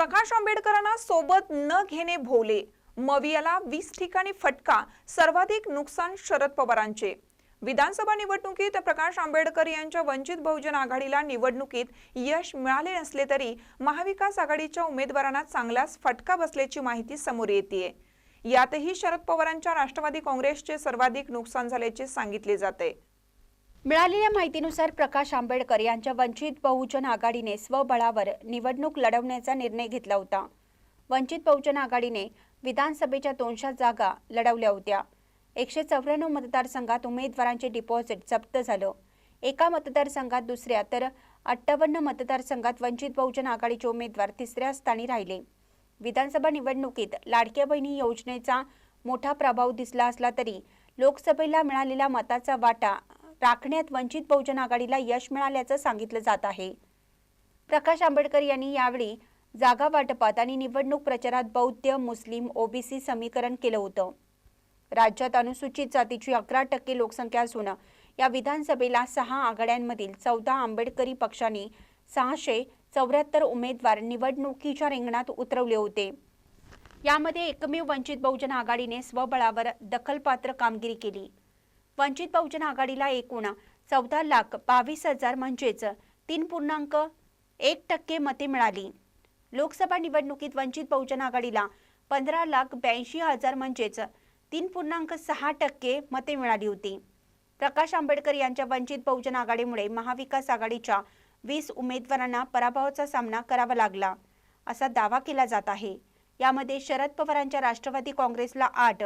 प्रकाश आंबेडकरांना सोबत न घेणे भोले. मवियाला वीस ठिकाणी फटका सर्वाधिक नुकसान शरद पवारांचे. विधानसभा निवडणुकीत प्रकाश आंबेडकर यांच्या वंचित बहुजन आघाडीला निवडणुकीत यश मिळाले नसले तरी महाविकास आघाडीच्या उमेदवारांना चांगलाच फटका बसल्याची माहिती समोर येते यातही शरद पवारांच्या राष्ट्रवादी काँग्रेसचे सर्वाधिक नुकसान झाल्याचे सांगितले जाते. मिळालेल्या माहितीनुसार प्रकाश आंबेडकर यांच्या वंचित बहुजन आघाडीने स्वबळावर निवडणूक लढवण्याचा निर्णय घेतला होता. वंचित बहुजन आघाडीने विधानसभेच्या दोनशे जागा लढवल्या होत्या. एकशे चौऱ्याण्णव मतदारसंघात उमेदवारांचे डिपॉझिट जप्त झालं. एका मतदारसंघात दुसऱ्या तर अठ्ठावन्न मतदारसंघात वंचित बहुजन आघाडीचे उमेदवार तिसऱ्या स्थानी राहिले. विधानसभा निवडणुकीत लाडक्या बहिणी योजनेचा मोठा प्रभाव दिसला असला तरी लोकसभेला मिळालेला मताचा वाटा राखण्यात वंचित बहुजन आघाडीला यश मिळाल्याचं सांगितलं जात आहे. प्रकाश आंबेडकर यांनी यावेळी जागा वाटपात आणि निवडणूक प्रचारात बौद्ध मुस्लिम ओबीसी समीकरण केलं होतं. राज्यात अनुसूचित जातीची अकरा टक्के लोकसंख्या असून या विधानसभेला सहा आघाड्यांमधील चौदा आंबेडकरी पक्षांनी सहाशे चौऱ्याहत्तर उमेदवार निवडणुकीच्या रिंगणात उतरवले होते. यामध्ये एकमेव वंचित बहुजन आघाडीने स्वबळावर दखलपात्र कामगिरी केली. वंचित बहुजन आघाडीला एकूण चौदा लाख बावीस हजार म्हणजेच तीन पूर्णांक एक टक्के मते मिळाली. लोकसभा निवडणुकीत वंचित बहुजन आघाडीला पंधरा लाख ब्याऐंशी हजार म्हणजेच तीन पूर्णांक सहा टक्के मते मिळाली होती. प्रकाश आंबेडकर यांच्या वंचित बहुजन आघाडीमुळे महाविकास आघाडीच्या वीस उमेदवारांना पराभवाचा सामना करावा लागला असा दावा केला जात आहे. यामध्ये शरद पवारांच्या राष्ट्रवादी काँग्रेसला आठ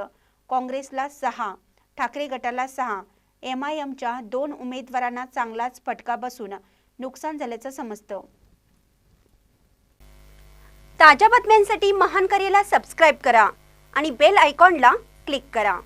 काँग्रेसला सहा ठाकरे गटाला सहा एम आय एमच्या दोन उमेदवारांना चांगलाच फटका बसून नुकसान झाल्याचं समजतं. ताज्या बातम्यांसाठी महान करेला सबस्क्राईब करा आणि बेल आयकॉनला क्लिक करा.